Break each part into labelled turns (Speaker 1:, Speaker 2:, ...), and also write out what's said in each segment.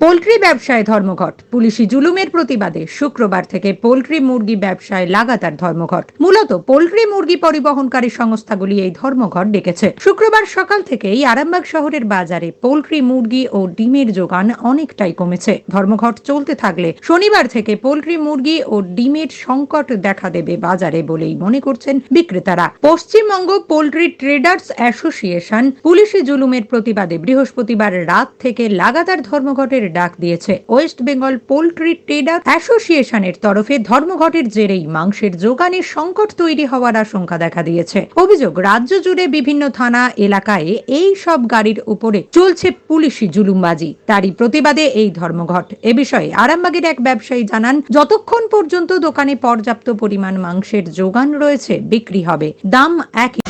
Speaker 1: Poultry ব্যবসায় ধর্মঘট। পুলিশি জুলুমের প্রতিবাদে শুক্রবার থেকে পোল্ট্রি মুরগি ব্যবসায় লাগাতার ধর্মঘট। মূলত পোল্ট্রি মুরগি পরিবহনকারী সংস্থাগুলি এই ধর্মঘট ডেকেছে। শুক্রবার সকাল থেকেই আরামবাগ শহরের বাজারে পোল্ট্রি মুরগি ও ডিমের যোগান অনেকটাই কমেছে। ধর্মঘট চলতে থাকলে শনিবার থেকে পোল্ট্রি মুরগি ও ডিমের সংকট দেখা দেবে বাজারে বলেই মনে করছেন বিক্রেতারা। পশ্চিমবঙ্গ পোল্ট্রি ট্রেডার্স অ্যাসোসিয়েশন পুলিশি জুলুমের প্রতিবাদে বৃহস্পতিবার রাত থেকে লাগাতার ধর্মঘটের ডাক দিয়েছে। ওয়েস্ট বেঙ্গল পোল্ট্রি ট্রেডার অ্যাসোসিয়েশনের তরফে ধর্মঘটের জেরেই মাংসের যোগানের সংকট তৈরি হওয়ার আশঙ্কা দেখা দিয়েছে। অভিযোগ, রাজ্য জুড়ে বিভিন্ন থানা, এলাকায় এই সব গাড়ির উপরে চলছে পুলিশি জুলুমবাজি। তারই প্রতিবাদে এই ধর্মঘট। এ বিষয়ে আরামবাগের এক ব্যবসায়ী জানান, যতক্ষণ পর্যন্ত দোকানে পর্যাপ্ত পরিমাণ মাংসের যোগান রয়েছে, বিক্রি হবে। দাম একই।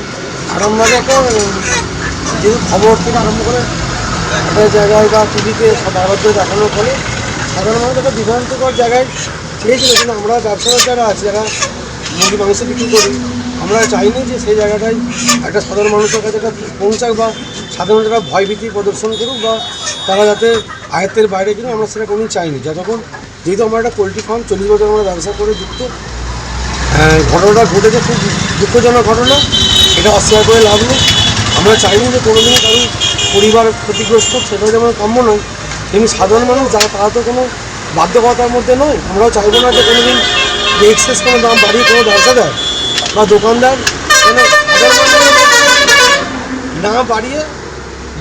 Speaker 2: তো যেহেতু খবর থেকে আরম্ভ করে একটা জায়গায় বা টিভিতে সদাগত দেখানোর ফলে সাধারণ মানুষ একটা বিভ্রান্তিকর জায়গায় চেয়েছিল কিন্তু আমরা ব্যবসায়ী যারা আছে, যারা মুরগি, মাংস বিক্রি করি, আমরা চাইনি যে সেই জায়গাটায় একটা সাধারণ মানুষের কাছে একটা পৌঁছাক বা সাধারণ যারা ভয়ভীতি প্রদর্শন করুক বা তারা যাতে আয়ত্তের বাইরে কিনুক আমরা সেটা কোনোদিন চাইনি। যতক্ষণ যেহেতু আমরা একটা পোলট্রি ফার্ম, চল্লিশ বছর আমরা ব্যবসা করে যুক্ত ঘটনাটা ঘটেছে খুব দুঃখজনক ঘটনা। এটা অস্বীকার করে লাভ নেই। আমরা চাইনি যে কোনোদিনই কারণ পরিবার ক্ষতিগ্রস্ত, সেটা যেমন কাম্য নয়। তেমনি সাধারণ মানুষ, যারা তারা তো কোনো বাধ্যকতার মধ্যে নয়। আমরাও চাইব না যে কোনোদিন যে এক্সেস কোনো দাম বাড়িয়ে কোনো ব্যবসা দেয় বা দোকানদার যেন না বাড়িয়ে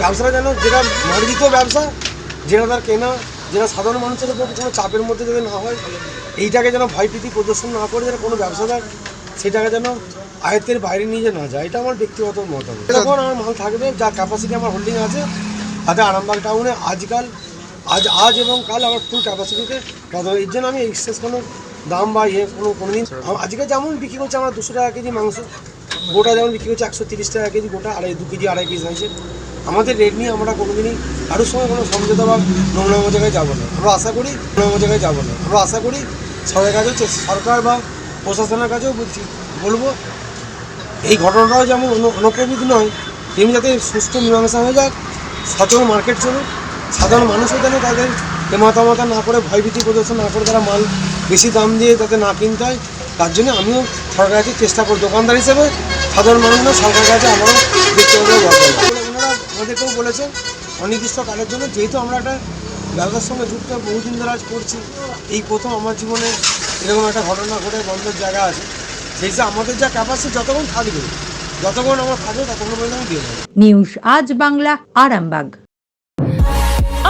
Speaker 2: ব্যবসাটা যেন যেটা মার্জিত ব্যবসা, যেটা তার কেনা, যেটা সাধারণ মানুষের উপর কোনো চাপের মধ্যে যাতে না হয়, এইটাকে যেন ভয়ভীতি প্রদর্শন না করে, যেন কোনো ব্যবসাদার সেটাকে যেন আয়ত্তের বাইরে নিয়ে যে না যায় এটা আমার ব্যক্তিগত মতামত। যখন আমার মাল থাকবে যা ক্যাপাসিটি আমার হোল্ডিং আছে তাতে আরামবাগ টাউনে আজকাল আজ আজ এবং কাল আমার ফুল ক্যাপাসিটিতে এর জন্য আমি এক্সেস কোনো দাম বা ইয়ে কোনো কোনো দিন আজকে যেমন বিক্রি করছে আমরা দুশো টাকা কেজি মাংস গোটা যেমন বিক্রি হচ্ছে একশো তিরিশ টাকা কেজি গোটা আড়াই দু কেজি আড়াই কেজি হয়েছে। আমাদের রেট নিয়ে আমরা কোনোদিনই কারোর সঙ্গে কোনো সমঝোতা বা নোংরাম জায়গায় যাব না। আমরা আশা করি নোংরাম জায়গায় যাব না। আমরা আশা করি সরকারের কাছেও চে- সরকার বা প্রশাসনের কাছেও বলছি, বলব, এই ঘটনাটাও যেমন অন- অনপ্রবিত নয়, তেমনি যাতে সুস্থ মীমাংসা হয়ে যাক সচল মার্কেট চলুক, সাধারণ মানুষও যেন তাদের মাথা না করে ভয়ভীতি প্রদর্শন না করে তারা মাল বেশি দাম দিয়ে তাতে না কিনতে হয়, তার জন্য আমিও সরকারের কাছে চেষ্টা করি দোকানদার হিসেবে সাধারণ মানুষ না সরকারের কাছে আমারও ব্যক্তিগত ওনারা আমাদেরকেও বলেছেন, অনির্দিষ্টকালের জন্য যেহেতু আমরা একটা ব্যবসার সঙ্গে যুক্ত, বহুদিন ধরে আজ করছি, এই প্রথম আমার জীবনে এরকম একটা ঘটনা ঘটে বন্ধের জায়গা আছে। সেই আমাদের যা ক্যাপাসিটি যতক্ষণ থাকবে, যতক্ষণ আমরা থাকবে, ততক্ষণ পর্যন্ত আমি দিয়ে যাব
Speaker 1: নিউজ আজ বাংলা, আরামবাগ।